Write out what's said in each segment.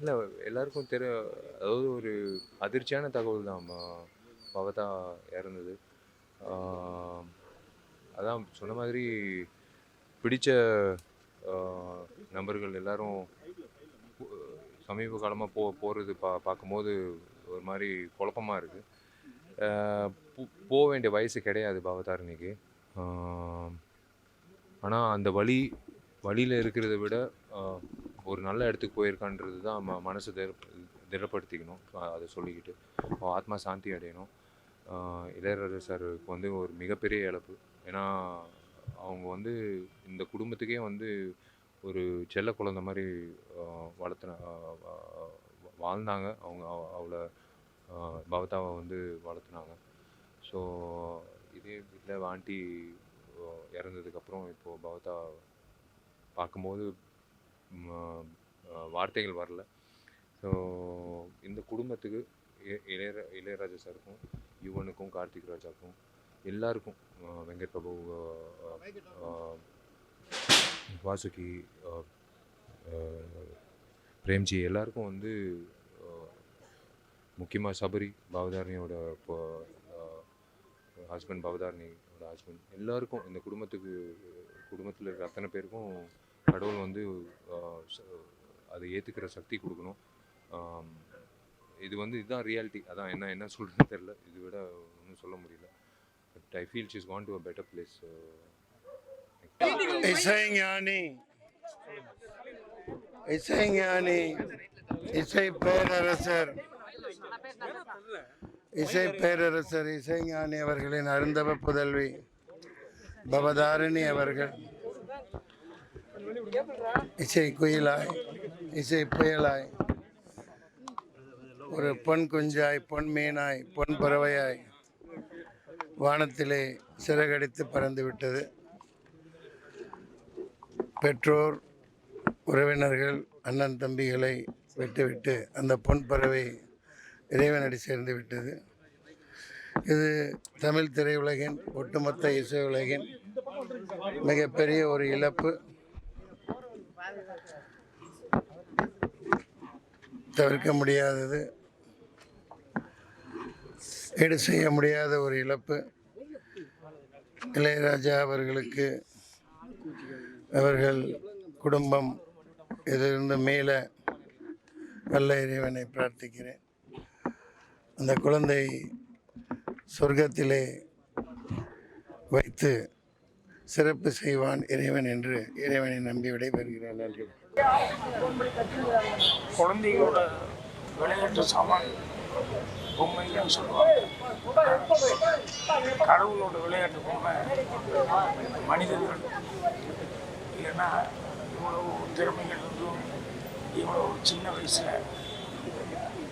இல்லை எல்லாருக்கும் தெரிய அதாவது ஒரு அதிர்ச்சியான தகவல் தான் பவதா இறந்தது. அதான் சொன்ன மாதிரி பிடித்த நபர்கள் எல்லாரும் சமீப காலமாக போ போகிறது பா பார்க்கும்போது ஒரு மாதிரி குழப்பமாக இருக்குது போக வேண்டிய வயசு கிடையாது பவதாரணிக்கு. ஆனால் அந்த வழி வழியில் இருக்கிறத விட ஒரு நல்ல இடத்துக்கு போயிருக்கான்றது தான் ம மனசு திட திடப்படுத்திக்கணும். அதை சொல்லிக்கிட்டு ஆத்மா சாந்தி அடையணும். ஆஹ் இளையராஜா சாருக்கு வந்து ஒரு மிகப்பெரிய இழப்பு. ஏன்னா அவங்க வந்து இந்த குடும்பத்துக்கே வந்து ஒரு செல்ல குழந்த மாதிரி ஆஹ் வளர்த்துன வாழ்ந்தாங்க. அவங்க அவ- அவளை பவதாவை வந்து வளர்த்துனாங்க. ஸோ இதே வீட்டில் ஆண்டி இறந்ததுக்கப்புறம் இப்போது பவதா பார்க்கும்போது வார்த்தைகள் வரல. ஸோ இந்த குடும்பத்துக்கு இ- இளையரா இளையராஜா சாருக்கும் யுவனுக்கும் கார்த்திக் ராஜாக்கும் எல்லாருக்கும் வெங்கட் பிரபு வாசுகி பிரேம்ஜி எல்லாருக்கும் வந்து முக்கியமாக சபரி பவதாரணியோட இப்போ ஹஸ்பண்ட் பவதாரணியோட ஹஸ்பண்ட் எல்லாருக்கும் இந்த குடும்பத்துக்கு குடும்பத்தில் இருக்கிற அத்தனை பேருக்கும் கடவுள் வந்து அதை ஏற்றுக்கிற சக்தி கொடுக்கணும். இது வந்து இதுதான் ரியாலிட்டி அதான் என்ன என்ன சொல்கிறதுன்னு தெரில இது விட ஒன்றும் சொல்ல முடியல. But I feel she's want to a better place இசைஞானி இசைஞானி இசை பேரரசர். இசை பேரரசர். இசைஞானி அவர்களின் அருந்தவ புதல்வி. பவதாரிணி அவர்கள். இசை குயிலாய் இசை புயலாய் ஒரு பொன் குஞ்சாய் பொன் மீனாய் பொன் பறவையாய் வானத்திலே சிறகடித்து பறந்து விட்டது பெற்றோர் உறவினர்கள் அண்ணன் தம்பிகளை விட்டுவிட்டு அந்த பொன் பறவை இறைவனடி சேர்ந்து விட்டது. இது தமிழ் திரையுலகின் ஒட்டுமொத்த இசை உலகின் மிகப்பெரிய ஒரு இழப்பு. தவிர்க்க முடியாதது. ஈடு செய்ய முடியாத ஒரு இழப்பு. இளையராஜா அவர்களுக்கு அவர்கள் குடும்பம் இதிலிருந்து மேல வல்ல இறைவனை பிரார்த்திக்கிறேன். அந்த குழந்தை சொர்க்கத்திலே வைத்து சிறப்பு செய்வான் இறைவன் என்று இறைவனை நம்பி விடைபெறுகிறேன். நன்றி. குழந்தைகளோட விளையாட்டு சாமான் பொம்மைன்னு சொல்லுவாங்க. கடவுளோட விளையாட்டு பொம்மை மனிதர்கள். இல்லைன்னா இவ்வளவு திறமைகள் இருந்தும் இவ்வளவு சின்ன வயசில்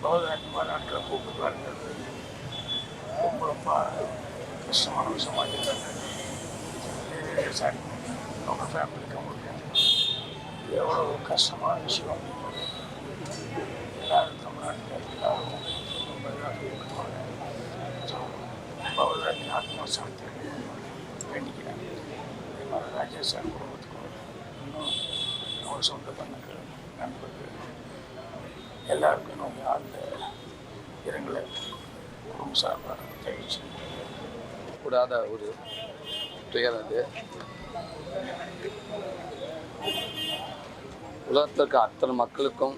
பௌதாரி மாநாட்டில் கூப்பிட்டுருக்காருங்கிறது ரொம்ப ரொம்ப கஷ்டமான விஷயமா இருக்கிறாங்க சார் அவங்க ஃபேமிலிக்கு அவங்களுக்கு எவ்வளோ கஷ்டமான விஷயம் எல்லாரும் தமிழ்நாட்டில் எல்லாரும் ரொம்ப இதாக இருக்குவாங்க ஸோ ஆத்மா சாந்தி வேண்டிக்கிறேன் அதே மாதிரி ராஜா சார் குடும்பத்துக்கும் இன்னும் அவங்க சொந்த பந்தங்கள் நண்பர்கள் எல்லாருக்கும் நோய் ஆழ்ந்த இரங்கலை குடும்ப சார்பாக தெரிவிச்சு கூடாத ஒரு பெயர் அது உலகத்தில் இருக்க அத்தனை மக்களுக்கும்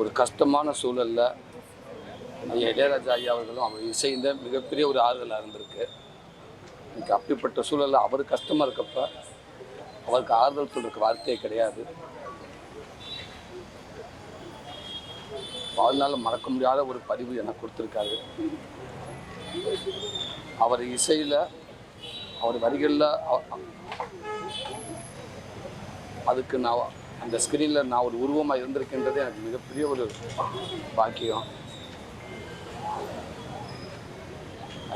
ஒரு கஷ்டமான சூழலில் ஐயா இளையராஜா ஐயா அவர்களும் அவர் இசைந்த மிகப்பெரிய ஒரு ஆறுதலாக இருந்திருக்கு. இன்னைக்கு அப்படிப்பட்ட சூழலில் அவர் கஷ்டமாக இருக்கப்ப அவருக்கு ஆறுதல் சொல்றதுக்கு வார்த்தையே கிடையாது. வாழ்நாள் மறக்க முடியாத ஒரு பதிவு எனக்கு கொடுத்துருக்காரு. அவர் இசையில் அவர் வரிகளில் அதுக்கு நான் அந்த ஸ்க்ரீனில் நான் ஒரு உருவமாக இருந்திருக்கின்றது எனக்கு மிகப்பெரிய ஒரு பாக்கியம்.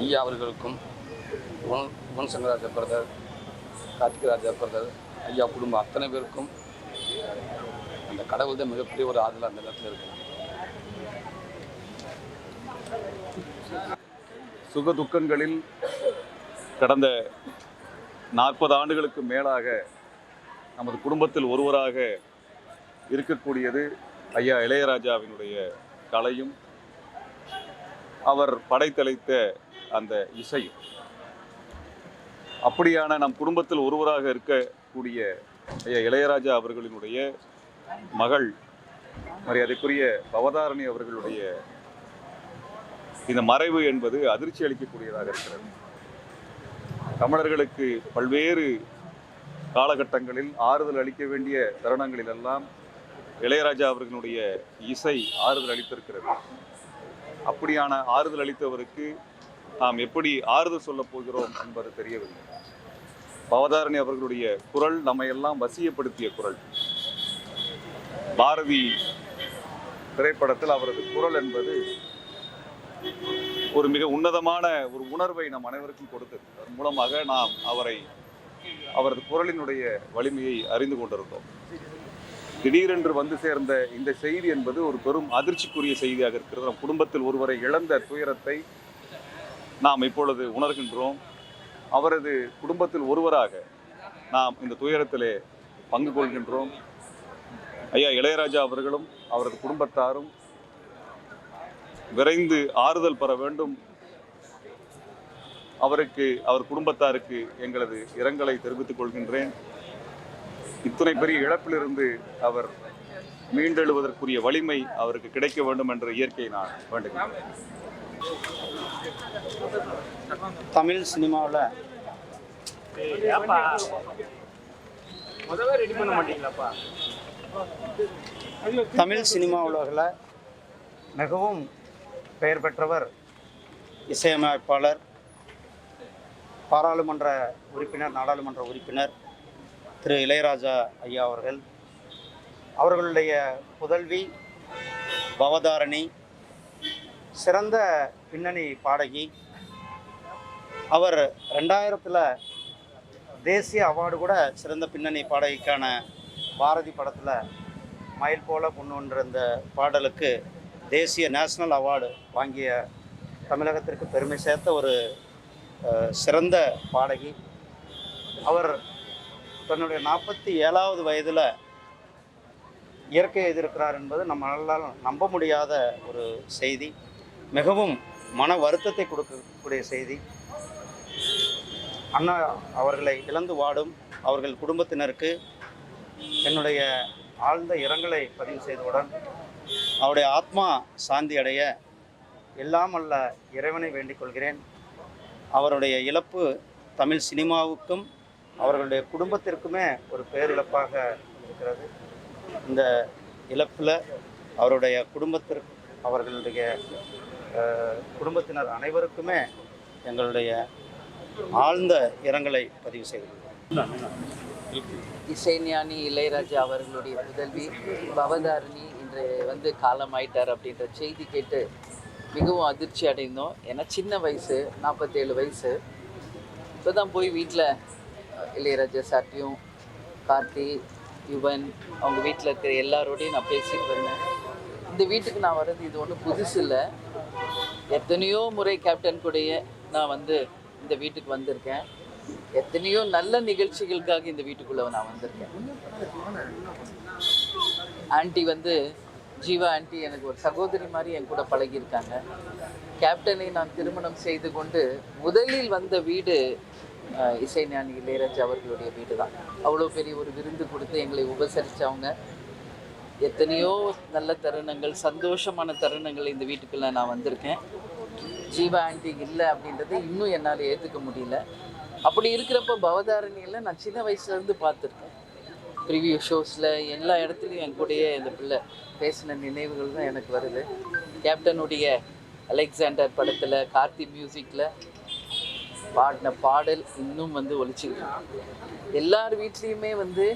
ஐயா அவர்களுக்கும் யுவன் யுவன் சங்கராஜா பிரதர் கார்த்திகராஜா பிரதர் ஐயா குடும்பம் அத்தனை பேருக்கும் அந்த கடவுள் தான் மிகப்பெரிய ஒரு ஆதல் அந்த இடத்துல இருக்கு சுக துக்கங்களில் கடந்த நாற்பது ஆண்டுகளுக்கு மேலாக நமது குடும்பத்தில் ஒருவராக இருக்கக்கூடியது ஐயா இளையராஜாவினுடைய கலையும் அவர் படைத்தளித்த அந்த இசையும். அப்படியான நம் குடும்பத்தில் ஒருவராக இருக்கக்கூடிய ஐயா இளையராஜா அவர்களினுடைய மகள் மரியாதைக்குரிய பவதாரணி அவர்களுடைய இந்த மறைவு என்பது அதிர்ச்சி அளிக்கக்கூடியதாக இருக்கிறது. தமிழர்களுக்கு பல்வேறு காலகட்டங்களில் ஆறுதல் அளிக்க வேண்டிய தருணங்களிலெல்லாம் இளையராஜா அவர்களுடைய இசை ஆறுதல் அளித்திருக்கிறது. அப்படியான ஆறுதல் அளித்தவருக்கு நாம் எப்படி ஆறுதல் சொல்லப் போகிறோம் என்பது தெரியவில்லை. பவதாரணி அவர்களுடைய குரல் நம்மையெல்லாம் வசியப்படுத்திய குரல். பாரதி திரைப்படத்தில் அவரது குரல் என்பது ஒரு மிக உன்னதமான ஒரு உணர்வை நம் அனைவருக்கும் கொடுத்தது. அதன் மூலமாக நாம் அவரை அவரது குரலினுடைய வலிமையை அறிந்து கொண்டிருந்தோம். திடீரென்று வந்து சேர்ந்த இந்த செய்தி என்பது ஒரு பெரும் அதிர்ச்சிக்குரிய செய்தியாக இருக்கிறது. நம் குடும்பத்தில் ஒருவரை இழந்த துயரத்தை நாம் இப்பொழுது உணர்கின்றோம். அவரது குடும்பத்தில் ஒருவராக நாம் இந்த துயரத்திலே பங்கு கொள்கின்றோம். ஐயா இளையராஜா அவர்களும் அவரது குடும்பத்தாரும் விரைந்து ஆறுதல் பெற வேண்டும். அவருக்கு அவர் குடும்பத்தாருக்கு எங்களது இரங்கலை தெரிவித்துக் கொள்கின்றேன். இத்துணை பெரிய இழப்பிலிருந்து அவர் மீண்டெழுவதற்குரிய வலிமை அவருக்கு கிடைக்க வேண்டும் என்ற இயற்கையை நான் வேண்டுகிறேன். தமிழ் சினிமாவில் தமிழ் சினிமா உலகில் மிகவும் பெயர் பெற்றவர் இசையமைப்பாளர் பாராளுமன்ற உறுப்பினர் நாடாளுமன்ற உறுப்பினர் திரு இளையராஜா ஐயா அவர்கள் அவர்களுடைய புதல்வி பவதாரணி சிறந்த பின்னணி பாடகி அவர் ரெண்டாயிரத்தில் தேசிய அவார்டு கூட சிறந்த பின்னணி பாடகிக்கான பாரதி படத்தில் மயில் போல பொண்ணுன்ற இந்த பாடலுக்கு தேசிய நேஷ்னல் அவார்டு வாங்கிய தமிழகத்திற்கு பெருமை சேர்த்த ஒரு சிறந்த பாடகி. அவர் தன்னுடைய நாற்பத்தி ஏழாவது வயதில் இயற்கை எதிர்க்கிறார் என்பது நம்மளால் நம்ப முடியாத ஒரு செய்தி. மிகவும் மன வருத்தத்தை கொடுக்கக்கூடிய செய்தி. அண்ணா அவர்களை இழந்து வாடும் அவர்கள் குடும்பத்தினருக்கு என்னுடைய ஆழ்ந்த இரங்கலை பதிவு செய்தவுடன் அவருடைய ஆத்மா சாந்தி அடைய எல்லாம் அல்ல இறைவனை வேண்டிக் கொள்கிறேன். அவருடைய இழப்பு தமிழ் சினிமாவுக்கும் அவர்களுடைய குடும்பத்திற்குமே ஒரு பேரிழப்பாக இருக்கிறது. இந்த இழப்பில் அவருடைய குடும்பத்திற்கு அவர்களுடைய குடும்பத்தினர் அனைவருக்குமே எங்களுடைய ஆழ்ந்த இரங்கலை பதிவு செய்கிறோம் இசைஞானி இளையராஜா அவர்களுடைய புதல்வி பவதாரணி இன்று வந்து காலமாயிட்டார் அப்படின்ற செய்தி கேட்டு மிகவும் அதிர்ச்சி அடைந்தோம். ஏன்னா சின்ன வயசு நாற்பத்தேழு வயசு. இப்போ தான் போய் வீட்டில் இளையராஜா சார்ட்டையும் கார்த்தி யுவன் அவங்க வீட்டில் இருக்கிற எல்லாரோடையும் நான் பேசிட்டு வந்தேன். இந்த வீட்டுக்கு நான் வர்றது இது ஒன்றும் புதுசு இல்லை. எத்தனையோ முறை கேப்டன் கூடயே நான் வந்து இந்த வீட்டுக்கு வந்திருக்கேன். எத்தனையோ நல்ல நிகழ்ச்சிகளுக்காக இந்த வீட்டுக்குள்ளே நான் வந்திருக்கேன். ஆண்டி வந்து ஜீவா ஆண்டி எனக்கு ஒரு சகோதரி மாதிரி என் கூட பழகியிருக்காங்க. கேப்டனை நான் திருமணம் செய்து கொண்டு முதலில் வந்த வீடு இசைஞானி இளையராஜா அவர்களுடைய வீடு தான் அவ்வளோ பெரிய ஒரு விருந்து கொடுத்து எங்களை உபசரித்தவங்க எத்தனையோ நல்ல தருணங்கள் சந்தோஷமான தருணங்கள் இந்த வீட்டுக்குள்ளே நான் வந்திருக்கேன். ஜீவா ஆன்ட்டி இல்லை அப்படின்றத இன்னும் என்னால் ஏற்றுக்க முடியல. அப்படி இருக்கிறப்ப பவதாரணியில் நான் சின்ன வயசுலேருந்து பார்த்துருக்கேன். ப்ரிவியூ ஷோஸில் எல்லா இடத்துலையும் என் கூடயே இந்த பிள்ளை பேசின நினைவுகள் தான் எனக்கு வருது. கேப்டனுடைய அலெக்சாண்டர் படத்தில் கார்த்தி மியூசிக்கில் பாடின பாடல் இன்னும் வந்து ஒலிச்சுக்கிட்டு எல்லார் வீட்லேயுமே வந்து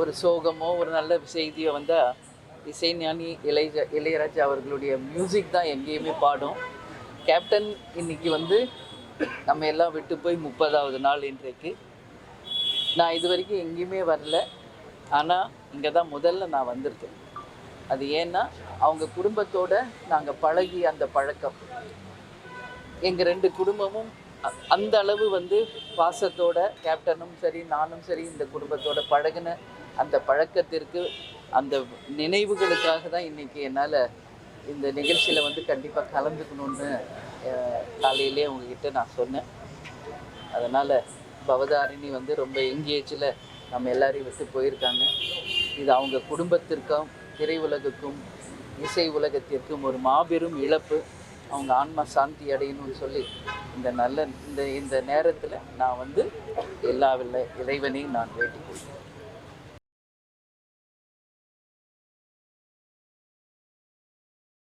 ஒரு சோகமோ ஒரு நல்ல செய்தியோ வந்தால் இசைஞானி இளைய இளையராஜா அவர்களுடைய மியூசிக் தான் எங்கேயுமே பாடும். கேப்டன் இன்னைக்கு வந்து நம்ம எல்லாம் விட்டு போய் முப்பதாவது நாள் இன்றைக்கு. நான் இது வரைக்கும் எங்கேயுமே வரல. ஆனால் இங்கே தான் முதல்ல நான் வந்திருக்கேன். அது ஏன்னா அவங்க குடும்பத்தோட நாங்கள் பழகி அந்த பழக்கம். எங்கள் ரெண்டு குடும்பமும் அ- அந்த அளவு வந்து பாசத்தோட கேப்டனும் சரி நானும் சரி இந்த குடும்பத்தோட பழகின அந்த பழக்கத்திற்கு அந்த நினைவுகளுக்காக தான் இன்றைக்கி என்னால் இந்த நிகழ்ச்சியில் வந்து கண்டிப்பாக கலந்துக்கணும்னு காலையிலே உங்ககிட்ட நான் சொன்னேன். அதனால் பவதாரிணி வந்து ரொம்ப எங்கேஜில் நம்ம எல்லாரையும் விட்டு போயிருக்காங்க. இது அவங்க குடும்பத்திற்கும் திரையுலகுக்கும் இசை உலகத்திற்கும் ஒரு மாபெரும் இழப்பு. அவங்க ஆன்மா சாந்தி அடையணும்னு சொல்லி இந்த நல்ல இந்த இந்த நேரத்தில் நான் வந்து எல்லா இறைவனையும் நான் வேண்டிக் கொள்கிறேன்.